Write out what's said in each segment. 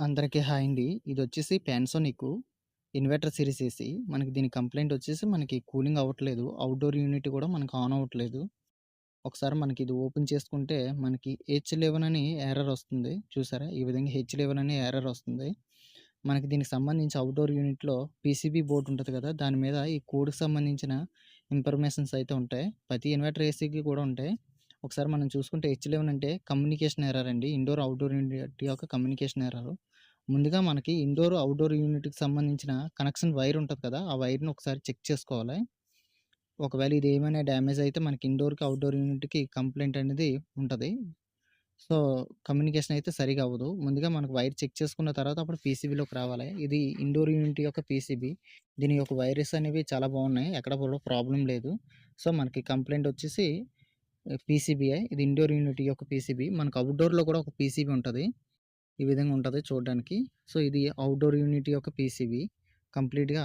అందరికీ హాయ్ అండి. ఇదొచ్చేసి పానాసోనిక్ ఇన్వర్టర్ సిరీస్ ఏసీ. మనకి దీని కంప్లెయింట్ వచ్చేసి మనకి కూలింగ్ అవ్వట్లేదు. ఔట్‌డోర్ యూనిట్ కూడా మనకు ఆన్ అవ్వట్లేదు. ఒకసారి మనకి ఇది ఓపెన్ చేసుకుంటే మనకి హెచ్11 అని ఎర్రర్ వస్తుంది. చూసారా? ఈ విధంగా హెచ్11 అని ఎర్రర్ వస్తుంది. మనకి దీనికి సంబంధించి ఔట్‌డోర్ యూనిట్‌లో పీసీబీ బోర్డ్ ఉంటది కదా! దాని మీద ఈ కోడ్‌కి సంబంధించిన ఇన్ఫర్మేషన్స్ అయితే ఉంటాయి. ప్రతి ఇన్వర్టర్ ఏసీకి కూడా ఉంటాయి. ఒకసారి మనం చూసుకుంటే హెచ్11 అంటే కమ్యూనికేషన్ ఎర్రర్ అండి. ఇండోర్, అవుట్డోర్ యూనిట్ యొక్క కమ్యూనికేషన్ ఎర్రర్. ముందుగా మనకి ఇండోర్, అవుట్డోర్ యూనిట్‌కి సంబంధించిన కనెక్షన్ వైర్ ఉంటుంది కదా! ఆ వైర్‌ని ఒకసారి చెక్ చేసుకోవాలి. ఒకవేళ ఇది ఏమైనా డ్యామేజ్ అయితే మనకి ఇండోర్‌కి, అవుట్డోర్ యూనిట్‌కి కంప్లైంట్ అనేది ఉంటుంది సో, కమ్యూనికేషన్ అయితే సరిగా అవ్వదు. ముందుగా మనకు వైర్ చెక్ చేసుకున్న తర్వాత అప్పుడు పీసీబీలోకి రావాలి. ఇది ఇండోర్ యూనిట్ యొక్క పీసీబీ. దీని యొక్క వైరస్ అనేవి చాలా బాగున్నాయి. ఎక్కడ ప్రాబ్లం లేదు. సో, మనకి కంప్లైంట్ వచ్చేసి పీసీబీఐ ఇది ఇండోర్ యూనిట్ యొక్క పీసీబీ. మనకు అవుట్డోర్లో కూడా ఒక పీసీబీ ఉంటుంది ఈ విధంగా ఉంటుంది చూడడానికి. సో, ఇది అవుట్డోర్ యూనిట్ యొక్క పీసీబీ. కంప్లీట్‌గా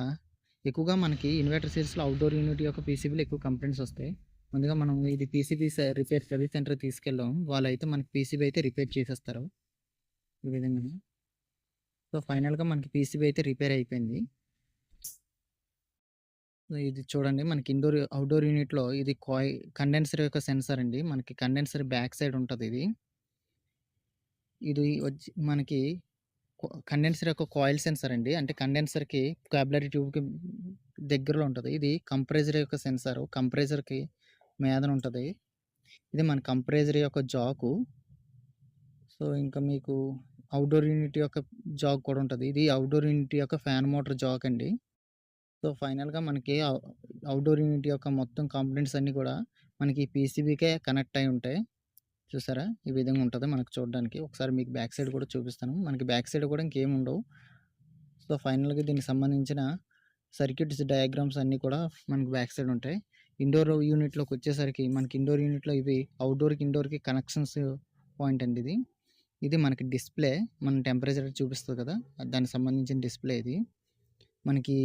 ఎక్కువగా మనకి ఇన్వర్టర్ సీరీస్‌లో అవుట్డోర్ యూనిట్ యొక్క పీసీబీలు ఎక్కువ కంప్లైంట్స్ వస్తాయి. ముందుగా మనం ఇది పీసీబీ స రిపేర్ సర్వీస్ సెంటర్ తీసుకెళ్ళాం. వాళ్ళైతే మనకి పీసీబీ అయితే రిపేర్ చేసేస్తారు. ఈ విధంగా సో, ఫైనల్‌గా మనకి పీసీబీ అయితే రిపేర్ అయిపోయింది. ఇది చూడండి మనకి ఇండోర్, అవుట్డోర్ యూనిట్‌లో ఇది కాయి కండెన్సర్ యొక్క సెన్సార్ అండి. మనకి కండెన్సర్ బ్యాక్ సైడ్ ఉంటుంది ఇది. ఇది వచ్చి మనకి కండెన్సర్ యొక్క కాయిల్ సెన్సార్ అండి. అంటే కండెన్సర్‌కి క్యాబులరీ ట్యూబ్‌కి దగ్గరలో ఉంటుంది ఇది కంప్రెజర్ యొక్క సెన్సార్. కంప్రెజర్కి మేదన ఉంటుంది ఇది మన కంప్రెజర్ యొక్క జాకు. సో, ఇంకా మీకు అవుట్డోర్ యూనిట్ యొక్క జాక్ కూడా ఉంటుంది ఇది అవుట్డోర్ యూనిట్ యొక్క ఫ్యాన్ మోటార్ జాక్ అండి. సో, ఫైనల్‌గా మనకి అవుట్డోర్ యూనిట్ యొక్క మొత్తం కాంపోనెంట్స్ అన్నీ కూడా మనకి పీసీబీకే కనెక్ట్ అయి ఉంటాయి. చూసారా? ఈ విధంగా ఉంటుంది మనకు చూడడానికి. ఒకసారి మీకు బ్యాక్ సైడ్ కూడా చూపిస్తాను. మనకి బ్యాక్ సైడ్ కూడా ఇంకేం ఉండవు. సో, ఫైనల్‌గా దీనికి సంబంధించిన సర్క్యూట్స్ డయాగ్రామ్స్ అన్నీ కూడా మనకు బ్యాక్ సైడ్ ఉంటాయి. ఇండోర్ యూనిట్‌లోకి వచ్చేసరికి మనకి ఇండోర్ యూనిట్‌లో ఇవి అవుట్డోర్కి ఇండోర్‌కి కనెక్షన్స్ పాయింట్ అండి ఇది. ఇది మనకి డిస్‌ప్లే మన టెంపరేచర్ చూపిస్తుంది కదా! దానికి సంబంధించిన డిస్‌ప్లే ఇది. మనకి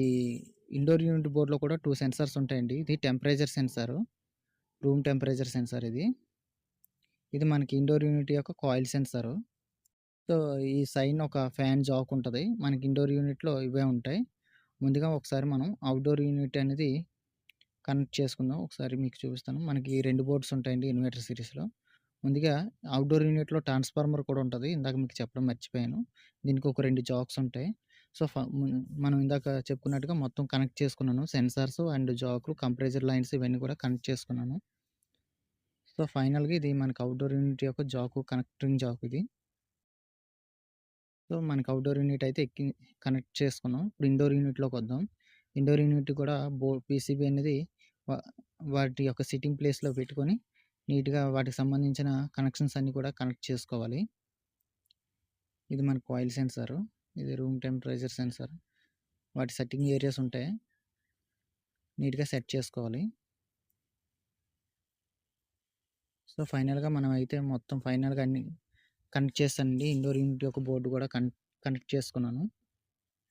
ఇండోర్ యూనిట్ బోర్డ్‌లో కూడా టూ సెన్సార్స్ ఉంటాయండి. ఇది temperature sensor. Room temperature sensor ఇది. ఇది మనకి ఇండోర్ యూనిట్ యొక్క కాయిల్ సెన్సార్. సో, ఈ సైన్ ఒక ఫ్యాన్ జాక్ ఉంటుంది మనకి ఇండోర్ యూనిట్‌లో ఇవే ఉంటాయి. ముందుగా ఒకసారి మనం అవుట్డోర్ యూనిట్ అనేది కనెక్ట్ చేసుకుందాం. ఒకసారి మీకు చూపిస్తాను. మనకి రెండు బోర్డ్స్ ఉంటాయండి ఇన్వర్టర్ సిరీస్లో ముందుగా అవుట్డోర్ యూనిట్‌లో ట్రాన్స్‌ఫార్మర్ కూడా ఉంటుంది ఇందాక మీకు చెప్పడం మర్చిపోయాను. దీనికి ఒక రెండు జాక్స్ ఉంటాయి. సో, ఫ మనం ఇందాక చెప్పుకున్నట్టుగా మొత్తం కనెక్ట్ చేసుకున్నాను. సెన్సార్స్ అండ్ జాక్లు కంప్రెసర్ లైన్స్ ఇవన్నీ కూడా కనెక్ట్ చేసుకున్నాను. సో, ఫైనల్‌గా ఇది మనకి అవుట్డోర్ యూనిట్ యొక్క జాకు కనెక్టింగ్ జాక్ ఇది. సో, మనకి అవుట్డోర్ యూనిట్ అయితే ఎక్కి కనెక్ట్ చేసుకున్నాం. ఇప్పుడు ఇండోర్ యూనిట్‌లోకి వద్దాం. ఇండోర్ యూనిట్ కూడా బో పీసీబీ అనేది వాటి యొక్క సిట్టింగ్ ప్లేస్‌లో పెట్టుకొని నీట్‌గా వాటికి సంబంధించిన కనెక్షన్స్ అన్నీ కూడా కనెక్ట్ చేసుకోవాలి. ఇది మన కాయిల్ సెన్సార్. ఇది రూమ్ టెంపరేచర్ సెన్సార్. వాటి సెట్టింగ్ ఏరియాస్ ఉంటాయి. నీట్‌గా సెట్ చేసుకోవాలి. సో, ఫైనల్‌గా మనం అయితే మొత్తం ఫైనల్‌గా అన్ని కనెక్ట్ చేస్తానండి ఇండోర్ యూనిట్ యొక్క బోర్డు కూడా కన్ కనెక్ట్ చేసుకున్నాను.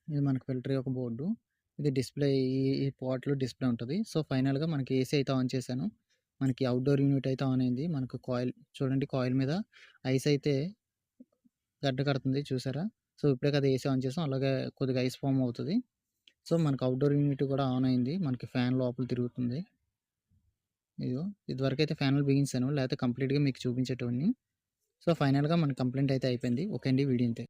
ఇది మనకు ఫిల్టర్ యొక్క బోర్డు. ఇది డిస్‌ప్లే ఈ ఈ పోర్ట్‌లో డిస్‌ప్లే ఉంటుంది సో, ఫైనల్‌గా మనకి ఏసీ అయితే ఆన్ చేశాను. మనకి అవుట్డోర్ యూనిట్ అయితే ఆన్ అయింది. మనకు కాయిల్ చూడండి కాయిల్ మీద ఐస్ అయితే గడ్డ కడుతుంది చూసారా? సో, ఇప్పుడే కదా ఏసీ ఆన్ చేసాం. అలాగే కొద్దిగా ఐస్ ఫార్మ్ అవుతుంది సో, మనకు అవుట్డోర్ యూనిట్ కూడా ఆన్ అయింది. మనకి ఫ్యాన్ లోపల తిరుగుతుంది. ఇదిగో అయితే ఫ్యాన్లు బిగించాను. లేకపోతే కంప్లీట్‌గా మీకు చూపించేటోడిని. సో, ఫైనల్‌గా మన కంప్లైంట్ అయితే అయిపోయింది. ఓకే అండి. వీడియో అంతే